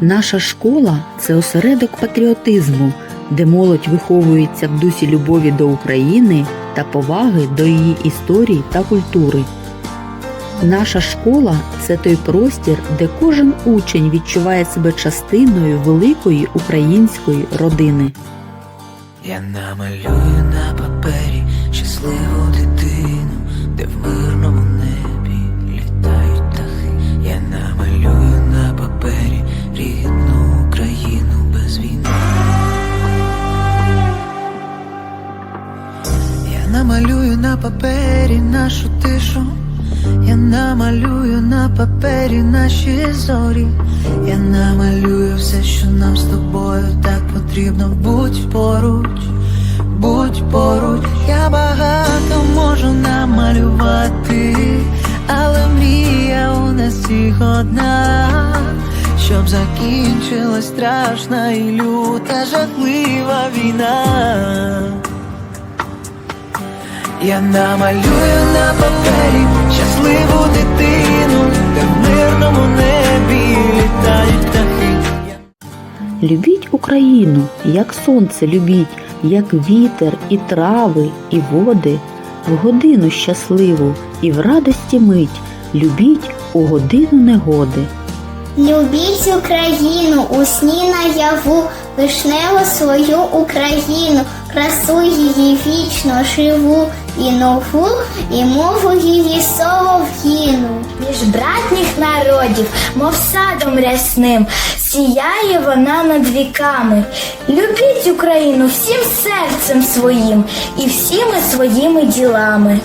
Наша школа це осередок патріотизму, де молодь виховується в дусі любові до України та поваги до її історії та культури. Наша школа це той простір, де кожен учень відчуває себе частиною великої української родини. Я намалюю на папері рідну Україну без війни. Я намалюю на папері нашу тишу. Я намалюю на папері наші зорі. Я намалюю все, що нам з тобою так потрібно. Будь поруч, будь поруч. Я багато можу намалювати, але мрія у нас всіх одна. Щоб закінчилась страшна і люта жахлива війна. Я намалюю на папері щасливу дитину, де в мирному небі літають птахи. Любіть Україну, як сонце любіть, як вітер і трави, і води, в годину щасливу і в радості мить, любіть у годину негоди. Любіть Україну у сні наяву, вишневу свою Україну, красу її вічно живу, і нову, і мову її солов'їну. Між братніх народів, мов садом рясним, сіяє вона над віками. Любіть Україну всім серцем своїм і всіми своїми ділами.